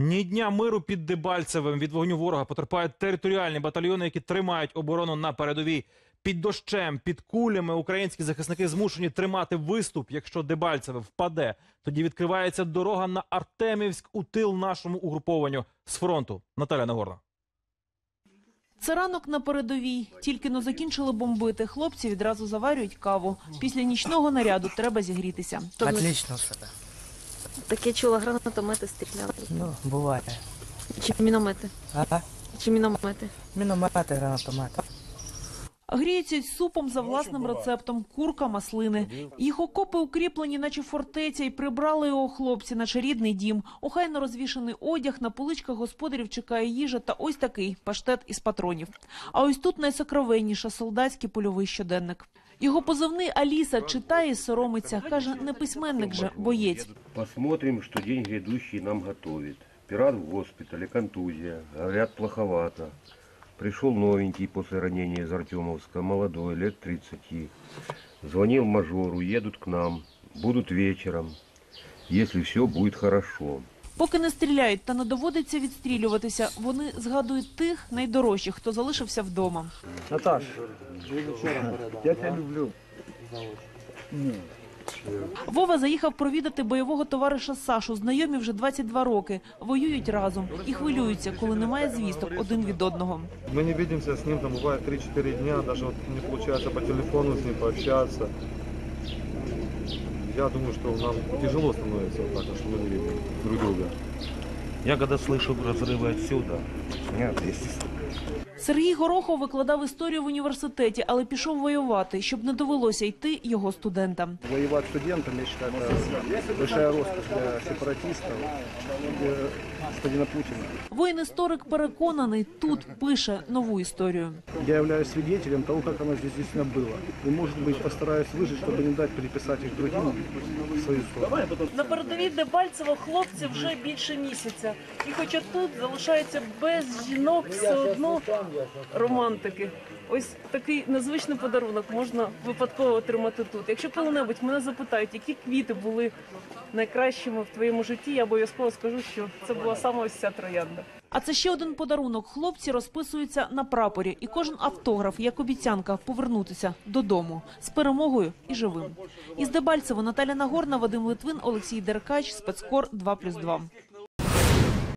Ні дня миру під Дебальцевим від вогню ворога потерпають територіальні батальйони, які тримають оборону на передовій. Під дощем, під кулями українські захисники змушені тримати виступ. Якщо Дебальцеве впаде, тоді відкривається дорога на Артемівськ у тил нашому угрупованню з фронту. Наталя Нагорна. Це ранок на передовій. Тільки но закінчили бомбити. Хлопці відразу заварюють каву. Після нічного наряду треба зігрітися. Отлично все. Таке чула, гранатомети стріляли. Ну, буває. Чи міномети? А? Чи міномети? Міномети, гранатомети. Гріються супом за власним рецептом курка маслини. Їх окопи укріплені, наче фортеця, і прибрали його хлопці, наче рідний дім. Охайно розвішаний одяг, на поличках господарів чекає їжа та ось такий паштет із патронів. А ось тут найсокровенніше солдатський польовий щоденник. Його позивний Аліса читає і соромиться. Каже, не письменник же, боєць. Посмотрим, что день грядущий нам готовит. Пират в госпитале, контузия. Говорят, плоховато. Пришел новенький после ранения из Артемовска, молодой, лет 30. Звонил мажору, едут к нам, будут вечером, если все будет хорошо. Поки не стріляють та не доводиться відстрілюватися, вони згадують тих найдорожчих, хто залишився вдома. Наташ, я тебя люблю. Вова заїхав провідати бойового товариша Сашу. Знайомі вже 22 роки. Воюють разом і хвилюються, коли немає звісток один від одного. Мы не видимся с ним, там бывает 3-4 дня, даже вот не получается по телефону с ним пообщаться. Я думаю, что нам тяжело становится вот так, что мы не видим друг друга. Я когда слышу разрывы отсюда, нет, естественно. Сергій Горохов викладав історію в університеті, але пішов воювати, щоб не довелося йти його студентам. Воевать студентам, я считаю, это большая роскошь для сепаратистов, для господина Путина. Воїн-історик переконаний, тут пише нову історію. Я являюсь свидетелем того, как оно здесь действительно было. И, может быть, постараюсь выжить, чтобы не дать переписать их другим в свою сторону. На передовій Дебальцево хлопці вже більше місяця. І хоча тут залишається без жінок, все одно романтики. Ось такий незвичний подарунок можна випадково отримати тут. Якщо коли-небудь мене запитають, які квіти були найкращими в твоєму житті, я обов'язково скажу, що це була саме ось ця троянда. А це ще один подарунок. Хлопці розписуються на прапорі, і кожен автограф, як обіцянка, повернутися додому з перемогою і живим. Із Дебальцево Наталя Нагорна, Вадим Литвин, Олексій Деркач, спецкор 2+,2.